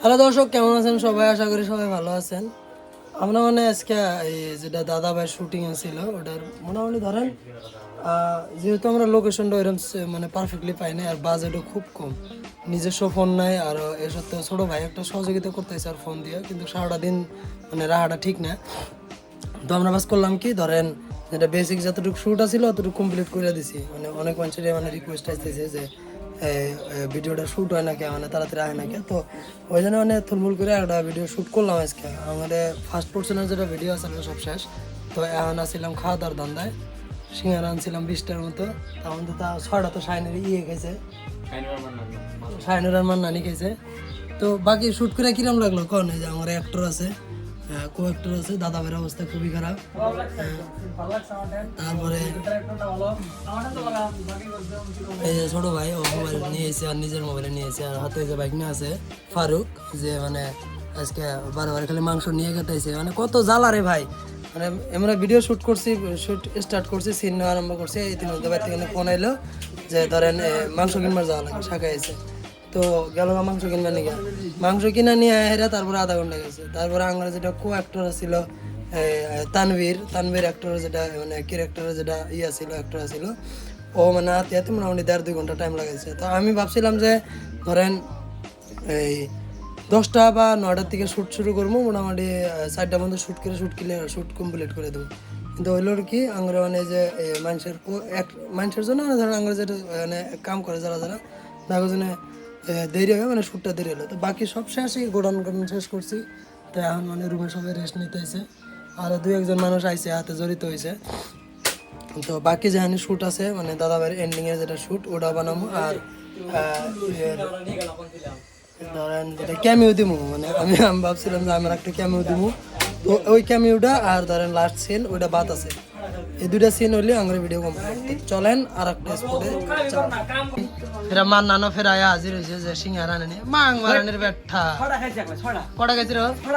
Hello দর্শক কেমন আছেন সবাই? আশা করি সবাই ভালো আছেন। আমরা মানে আজকে এই যেটা দাদা ভাই শুটিং ছিল ওটার মোটামুটি ধরেন যেহেতু আমরা লোকেশনটা ওইরকম মানে পারফেক্টলি পাই না আর বাজেটও খুব কম। নিজস্ব ফোন নাই আর এর সত্ত্বেও ছোটো ভাই একটা সহযোগিতা করতেছে আর ফোন দিয়ে কিন্তু সারাটা দিন মানে রাহাটা ঠিক না। তো আমরা বাস করলাম কি ধরেন যেটা বেসিক যতটুকু শ্যুট আছিল অতটুকু কমপ্লিট করে দিছি। মানে অনেক মানুষের মানে রিকোয়েস্ট আসতেছে যে এ, এ, ভিডিওটা শ্যুট হয় না কে মানে তাড়াতাড়ি হয় না কে তো ওই জন্য মানে থুলমুল করে একটা ভিডিও শ্যুট করলাম আজকে। আমাদের ফার্স্ট পোর্শনের যেটা ভিডিও আছে সব শেষ। তো এখন আসছিলাম খাওয়া দাওয়ার ধান্দায়। সিঙ্গারা আনছিলাম বিশটার মতো। তখন তো তা ছয়টা তো সাইনের ইয়ে গেছে সাইনুর রহমান নানি খাইছে। তো বাকি শ্যুট করে কিরম লাগল? কন? এই যে আমার অ্যাক্টর আছে। কো অ্যাক্টর আছে দাদা ভাইয়ের অবস্থা খুবই খারাপ। হ্যাঁ, তারপরে ভাই ও মোবাইল আর নিজের মোবাইলে আর হাতে যে বাইক নিয়ে আছে ফারুক যে মানে আজকে বারবার খালি মাংস নিয়ে গেতেছে মানে কত জ্বালা রে ভাই। মানে আমরা ভিডিও শুট করছি শুট স্টার্ট করছি সিন আরম্ভ করছি ইতিমধ্যে বাড়ি থেকে ফোন এলো যে ধরেন মাংস কিনবার যাওয়া লাগে শাখা তো গেল মাংস কিনবার নিয়ে মাংস কিনা নিয়ে হেরা তারপরে আধা ঘণ্টা গেছে। তারপরে আমার যেটা কো অ্যাক্টর ছিল তানভীর তানভীর অ্যাক্টর যেটা মানে ক্যারেক্টারের যেটা ইয়া ছিল অ্যাক্টর ছিল ও মানে হাতে হাতে মোটামুটি দেড় দুই ঘণ্টা টাইম লাগাইছে। তো আমি ভাবছিলাম যে, ধরেন, এই দশটা বা নয়টার থেকে শ্যুট শুরু করব, মোটামুটি চারটা মধ্যে শ্যুট করে শ্যুট কিলে শ্যুট কমপ্লিট করে দেবো। কিন্তু হইল কি, আঙ্গুরে মানে যে মানুষের মানুষের জন্য ধরেন আঙ্গুরে যেটা মানে কাম করে যারা যারা তার জন্য দেরি হবে মানে শ্যুটটা দেরি হলো। তো বাকি সব শেষই গোডাউন গোডাউন শেষ করছি। তো এখন মানে রুমে সবাই রেস্ট নিতে হয়েছে আর দুই একজন মানুষ আইছে, হাতে জড়িত হয়েছে তো বাকি যেখানে শ্যুট আছে মানে দাদা ভাইয়ের এন্ডিংয়ের যেটা শ্যুট ওটা বানাবো আর ধরেন যেটা ক্যামিও দিমু মানে আমি আমি ভাবছিলাম যে আমার একটা ক্যামিও দিমু। তো ওই ক্যামিওটা আর ধরেন লাস্ট সিন ওইটা বাদ আছে। এই দুইটা সিন হইলে আমার ভিডিও কমপ্লিট চলেন আর একটা স্পটে ফেরা মান নানো ফেরা আয়া হাজির হয়েছে যে সিঙ্গারা নেনে। মাং মারানের ব্যাঠা ছড়া খাইছে একলাই ছড়া। কটা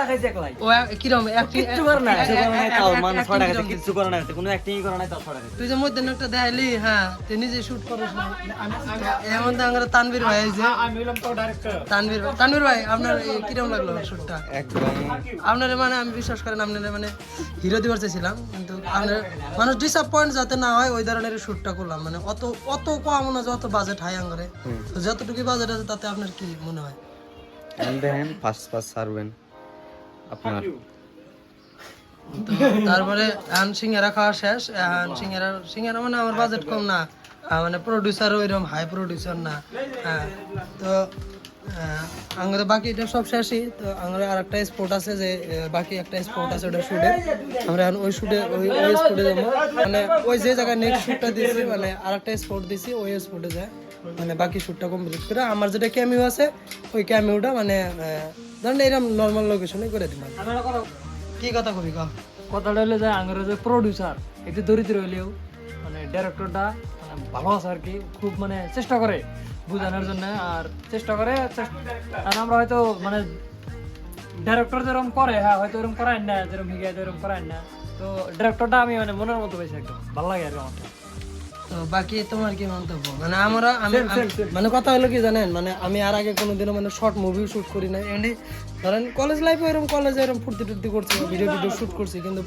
খাইছে একলাই ও? কিরম? একটি করে না কিছু করে নাই তাও মানে ছড়া খাইছে কিচ্ছু করে না কোনো অ্যাক্টিং করে নাই তাও ছড়া খাইছে। তুই যে মধ্যে একটা দেখাইলি হ্যাঁ তুই নিজে শুট করিস না। এমন তো আমার তানভীর ভাই যে আমি হলাম তো ডাইরেক্টর তানভীর ভাই তানভীর ভাই আপনার এই কিরম লাগল শুটটা একদম। আপনার মানে আমি বিশ্বাস করেন আপনার মানে হিরো দিবার চাইছিলাম কিন্তু আপনার মানুষ ডিসঅ্যাপয়েন্ট যাতে না হয় ওই ধরনের শুটটা করলাম। মানে অত অত কম না যত বাজেট হাই আঙ্গরে। তো যতটুকু বাজেট আছে তাতে আপনার কি মনে হয়? দেন ফার্স্ট ফার্স্ট সারবেন আপনার। তারপরে এখন সিঙ্গারা খাওয়া শেষ। এখন সিঙ্গারা সিঙ্গারা মানে আমার বাজেট কম না। মানে প্রডিউসার ওইরকম হাই প্রডিউসার না। হ্যাঁ তো আমাদের বাকি এটা সব শেষই। তো আমাদের আর একটা স্পোর্ট আছে যে বাকি একটা স্পোর্ট আছে ওটা শুটে আমরা এখন ওই শুটে ওই ওই স্পোর্টে যাব। মানে ওই যে জায়গায় নেক্সট শুটটা দিয়েছি মানে আর একটা স্পোর্ট দিয়েছি ওই স্পোর্টে যায়। মানে বাকি শুটটা কমপ্লিট করে। আমার যেটা ক্যামিও আছে ওই ক্যামিওটা মানে ধরেন এরকম নর্মাল লোকেশনে করে দিলাম। কি কথা কবি কম কথাটা হলো যে আঙ্গের যে প্রডিউসার একটু দরিদ্র হইলেও মানে ডাইরেক্টরটা মানে ভালো আছে আর কি খুব মানে চেষ্টা করে। বোঝানোর জন্য আর চেষ্টা করে আর আমরা হয়তো মানে ডাইরেক্টর যেরকম করে হ্যাঁ হয়তো এরকম করায় না যেরকম হিগে এরকম করায় না। তো ডাইরেক্টরটা আমি মানে মনের মতো পেয়েছি একদম ভালো লাগে আর আমার। তো বাকি তোমার কি মন্তব্য? মানে আমরা আমি মানে কথা হলো কি জানেন মানে আমি আর আগে কোনোদিনও মানে শর্ট মুভি শুট করি না এমনি ধরেন কলেজ লাইফে এরকম কলেজে এরকম ফুর্তি টুর্তি করছি ভিডিও ভিডিও শুট করছি কিন্তু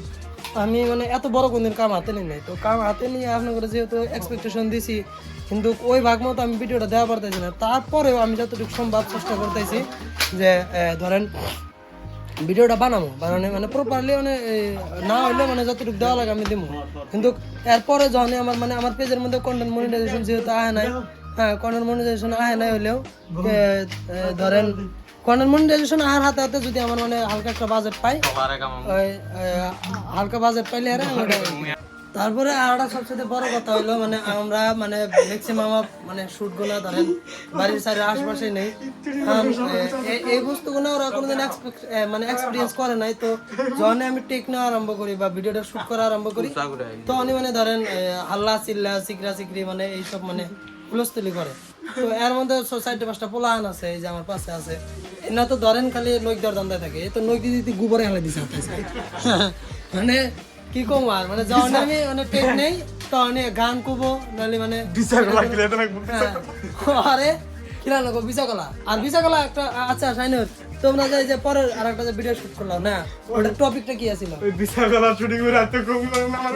আমি মানে এত বড় কোনদিন কাম হাতে নিই নাই। তো কাম হাতে নিয়ে আপনার করে যেহেতু এক্সপেকটেশন দিছি কিন্তু ওই ভাগ মতো আমি ভিডিওটা দেওয়া পারতেছি না। তারপরেও আমি যতটুকু সম্ভব চেষ্টা করতেছি যে ধরেন ভিডিওটা বানাবো। বানানো মানে প্রপারলি মানে না হইলে মানে যতটুকু দেওয়া লাগে আমি দিব কিন্তু এরপরে যখন আমার মানে আমার পেজের মধ্যে কন্টেন্ট মনিটাইজেশন যেহেতু আহে নাই হ্যাঁ কন্টেন্ট মনিটাইজেশন আহে নাই এ, ধরেন কন্টেন্ট মনিটাইজেশন আহার হাতে হাতে যদি আমার মানে হালকা একটা বাজেট পাই হালকা বাজেট পাইলে আরে তারপরে আরেকটা সবচেয়ে বড় কথা হইল মানে আমরা মানে ম্যাক্সিমাম মানে শুটগুলা ধরেন বাড়ির সাইডে আশপাশে নেই। এই বস্তুগুলো ওরা কোনোদিন মানে এক্সপিরিয়েন্স করে নাই। তো যখন আমি টেক নেওয়া আরম্ভ করি বা ভিডিওটা শুট করা আরম্ভ করি তখনই মানে ধরেন হাল্লা চিল্লা সিকরা সিকরি মানে এইসব মানে হুলস্থুলি করে। তো এর মধ্যে সাইডে পাঁচটা পোলাহান আছে এই যে আমার পাশে আছে। এনা তো ধরেন খালি নৈক দর দান্দায় থাকে তো নৈক দিদি গোবরে হেলে দিছে মানে কি কম আর মানে যখন আমি মানে টেক নেই তখন গান কুবো নাহলে মানে হ্যাঁ। আরে কিরা লোক? বিশাকলা আর বিশাকলা একটা আচ্ছা সাইনুর তোমরা যে যে পরের আর একটা যে ভিডিও শুট করলাম না? ওটার টপিকটা কি আছিল? ওই বিশাল বেলা শুটিং করে রাতে ঘুম না আমার।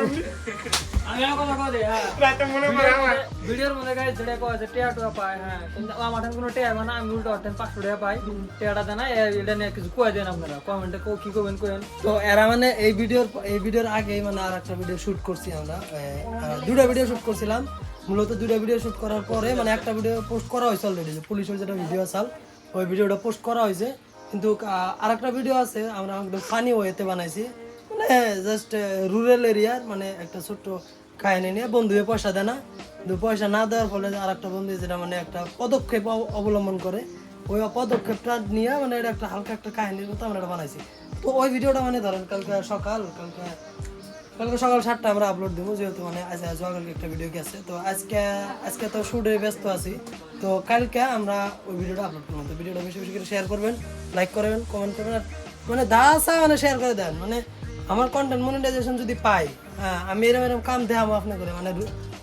আমি কথা কই হ্যাঁ। রাতে মনে পড়ে আমার। ভিডিওর মধ্যে গাইস যেটা কয় যে টিয়া টুয়া পায় হ্যাঁ। কিন্তু আমার কোনো টিয়া বানা আমি উল্টো অর্থেন পাঁচশো টাকা পাই। টিয়াটা দেন এটা নিয়ে কিছু কয়ে দেন আপনারা। কমেন্টে কো কি করবেন কোয়েন তো এরা মানে এই ভিডিওর এই ভিডিওর আগেই মানে আর একটা ভিডিও শুট করছি আমরা। দুটা ভিডিও শুট করছিলাম। মূলত দুটা ভিডিও শুট করার পরে মানে একটা ভিডিও পোস্ট করা হয়েছে অলরেডি পুলিশের যেটা ভিডিও আসাল ওই ভিডিওটা পোস্ট করা হয়েছে। কিন্তু আর একটা ভিডিও আছে, আমরা একদম ফানি ওয়েতে বানাইছি। মানে জাস্ট রুরাল এরিয়ার মানে একটা ছোট্ট কাহিনী নিয়ে। বন্ধুকে পয়সা দেয় না। কিন্তু পয়সা না দেওয়ার ফলে আর একটা বন্ধু যেটা মানে একটা পদক্ষেপ অবলম্বন করে, ওই পদক্ষেপটা নিয়ে মানে এটা একটা হালকা একটা কাহিনীর মতো আমরা এটা বানাইছি। তো ওই ভিডিওটা মানে ধরেন কালকে সকাল, কালকে কালকে সকাল সাতটা আমরা আপলোড দেবো, যেহেতু মানে আজ কালকে একটা ভিডিও গেছে। তো আজকে আজকে তো শুটে ব্যস্ত আছি। তো কালকে আমরা ওই ভিডিওটা আপলোড করব। তো ভিডিওটা বেশি বেশি করে শেয়ার করবেন লাইক করবেন কমেন্ট করবেন, আর মানে দা মানে শেয়ার করে দেন। মানে আমার কন্টেন্ট মনিটাইজেশন যদি পাই হ্যাঁ আমি এরকম এরকম কাম দেখাবো আপনি করে মানে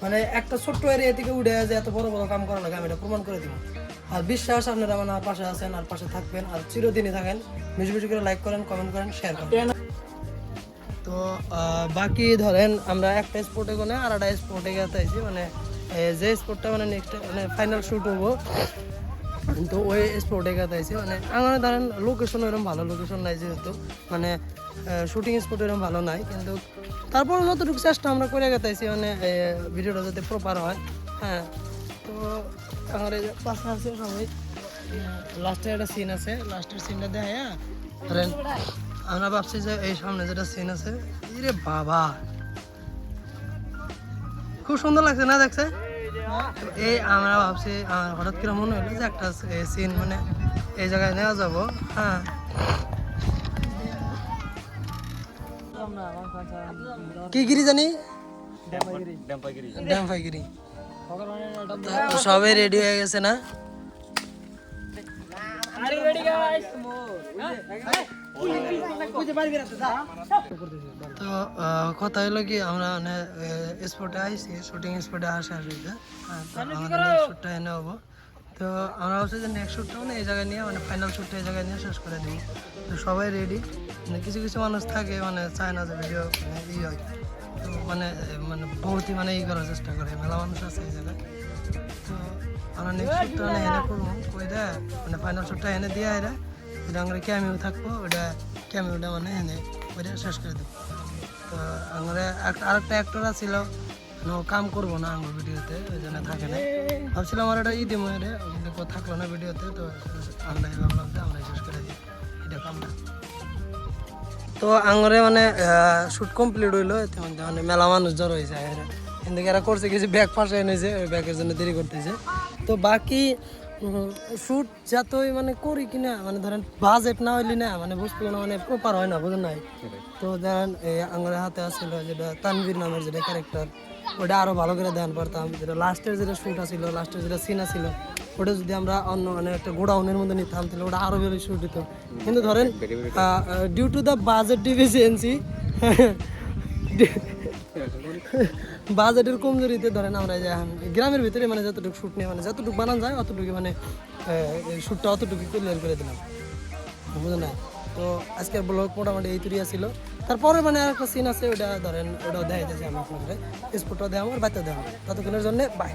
মানে একটা ছোট্ট এরিয়া থেকে উঠে যে এত বড় বড় কাম করা লাগে, আমি এটা প্রমাণ করে দিব। আর বিশ্বাস, আপনারা মানে আমার পাশে আছেন, আর পাশে থাকবেন, আর চিরদিনই থাকেন। বেশি বেশি করে লাইক করেন কমেন্ট করেন শেয়ার করেন। তো বাকি ধরেন আমরা একটা স্পোর্টে কোনে আর একটা স্পোর্টে গেতে আইছি মানে যে স্পোর্টটা মানে নেক্সট মানে ফাইনাল শ্যুট হব কিন্তু ওই স্পোর্টে গেতে আইছি মানে আমার ধরেন লোকেশন এরকম ভালো লোকেশন নাই যেহেতু মানে শুটিং স্পট এরকম ভালো নাই, কিন্তু তারপর যতটুকু চেষ্টা আমরা করে গেতে আইছি মানে ভিডিওটা যাতে প্রপার হয় হ্যাঁ। তো, আমার এই পাশে আছে সবাই লাস্টে একটা সিন আছে লাস্টের সিনটা দেখে ধরেন আমরা ভাবছি যে এই সামনে যেটা সিন আছে বাবা। খুব সুন্দর লাগছে না দেখছে এই আমরা ভাবছি আমার হঠাৎ করে মনে হলো যে একটা সিন মানে এই জায়গায় নেওয়া যাব হ্যাঁ। কি গিরি জানি? ড্যাম্পাইগিরি। সবাই রেডি হয়ে গেছে না? তো কথা হলো কি আমরা মানে স্পটে আইছি শুটিং স্পটে আসে আসবে আমাদের এনে হব। তো আমরা ভাবছি যে নেক্সট শ্যুটটা মানে এই জায়গায় নিয়ে মানে ফাইনাল শ্যুটটা এই জায়গায় নিয়ে শেষ করে দেবো। তো সবাই রেডি মানে কিছু কিছু মানুষ থাকে মানে চায় না যে ভিডিও মানে ই হয়। তো মানে মানে বহুতই মানে ই করার চেষ্টা করে। মেলা মানুষ আছে এই জায়গায়। আমরা নেক্সট শ্যুটটা মানে এনে করব। দেয় মানে ফাইনাল শ্যুটটা এনে দিয়ে এরা যেটা আমরা ক্যামিও থাকব, ওটা ক্যামিওটা মানে এনে ওইটা শেষ করে দেবো। তো আমরা আরেকটা অ্যাক্টর ছিল কাম করব না আমার ভিডিওতে, ওই জন্য থাকে না। ভাবছিলাম একটা ঈদে মনে কিন্তু কেউ থাকল না ভিডিওতে, তো আমরা ভাবলাম যে আমরা শেষ করে দিই, এটা কামটা তো আঙরে মানে শুট কমপ্লিট হইল মানে মেলা মানুষ জড়ো হয়েছে কিন্তু এরা করছে কিছু ব্যাগ ফাঁসে এনেছে, ওই ব্যাগের জন্য দেরি করতেছে। তো বাকি শুট যতই মানে করি কিনা মানে ধরেন বাজেট না হইলি না মানে বস্তুগুলো মানে প্রপার হয় না বুঝেন নাই? তো ধরেন এই আঙরের হাতে আসছিল যেটা তানভীর নামের যেটা ক্যারেক্টার ওটা আরও ভালো করে ধ্যান পারতাম। যেটা লাস্টের যেটা শুট আছিল লাস্টের যেটা সিন আছিল ওটা যদি আমরা অন্য মানে একটা গোডাউনের মধ্যে নিতাম তাহলে ওটা আরও বেশি শুট হতো কিন্তু ধরেন due to the budget deficiency বাজেটের কমজোরিতে ধরেন আমরা যে গ্রামের ভিতরে মানে যতটুকু শুট নিয়ে মানে যতটুকু বানান যায় অতটুকু মানে শ্যুটটা অতটুকু ক্লিয়ার করে দিলাম। বুঝলেন তো আজকের ব্লগ মোটামুটি এই তুরিয়া ছিল। তারপরে মানে আর একটা সিন আছে ওটা ধরেন, ওটাও দেয় যাচ্ছে আমি আপনাদের। স্পোর্টটাও দেওয়া আমার বাচ্চা দেওয়া ততক্ষণের জন্য বাই